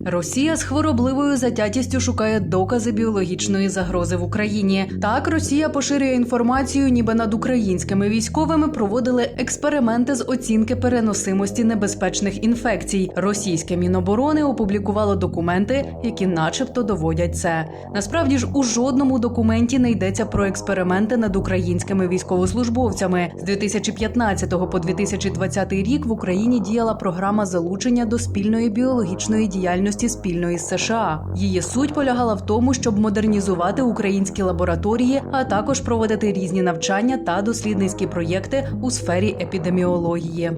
Росія з хворобливою затятістю шукає докази біологічної загрози в Україні. Так, Росія поширює інформацію, ніби над українськими військовими проводили експерименти з оцінки переносимості небезпечних інфекцій. Російське міноборони опублікувало документи, які, начебто, доводять це. Насправді ж у жодному документі не йдеться про експерименти над українськими військовослужбовцями. З 2015 по 2020 рік в Україні діяла програма залучення до спільної біологічної діяльності спільної з США. Її суть полягала в тому, щоб модернізувати українські лабораторії, а також проводити різні навчання та дослідницькі проєкти у сфері епідеміології.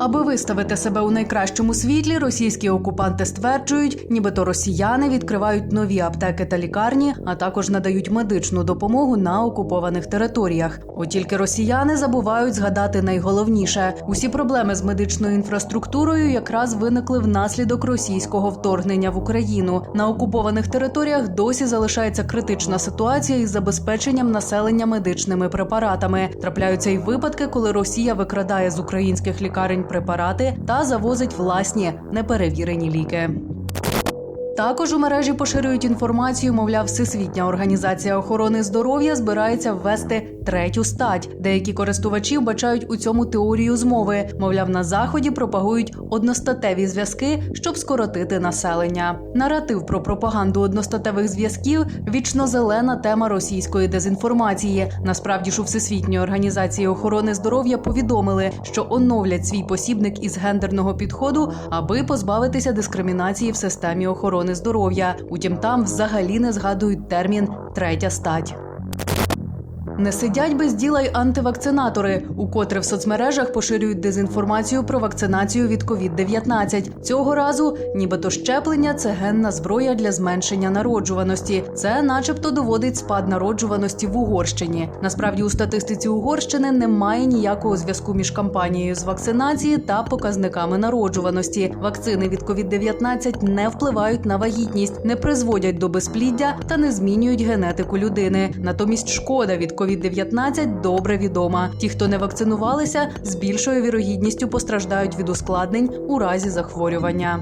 Аби виставити себе у найкращому світлі, російські окупанти стверджують, нібито росіяни відкривають нові аптеки та лікарні, а також надають медичну допомогу на окупованих територіях. От тільки росіяни забувають згадати найголовніше: усі проблеми з медичною інфраструктурою якраз виникли внаслідок російського вторгнення в Україну. На окупованих територіях досі залишається критична ситуація із забезпеченням населення медичними препаратами. Трапляються й випадки, коли Росія викрадає з українських лікарень препарати та завозить власні неперевірені ліки. Також у мережі поширюють інформацію, мовляв, Всесвітня організація охорони здоров'я збирається ввести третю стать. Деякі користувачі вбачають у цьому теорію змови. Мовляв, на заході пропагують одностатеві зв'язки, щоб скоротити населення. Наратив про пропаганду одностатевих зв'язків вічно зелена тема російської дезінформації. Насправді ж у Всесвітньої організації охорони здоров'я повідомили, що оновлять свій посібник із гендерного підходу, аби позбавитися дискримінації в системі охорони здоров'я. Утім, там взагалі не згадують термін третя стать. Не сидять без діла й антивакцинатори, укотре в соцмережах поширюють дезінформацію про вакцинацію від COVID-19. Цього разу, нібито щеплення це генна зброя для зменшення народжуваності. Це, начебто, доводить спад народжуваності в Угорщині. Насправді, у статистиці Угорщини немає ніякого зв'язку між кампанією з вакцинації та показниками народжуваності. Вакцини від COVID-19 не впливають на вагітність, не призводять до безпліддя та не змінюють генетику людини. Натомість шкода від COVID-19 добре відома. Ті, хто не вакцинувалися, з більшою вірогідністю постраждають від ускладнень у разі захворювання.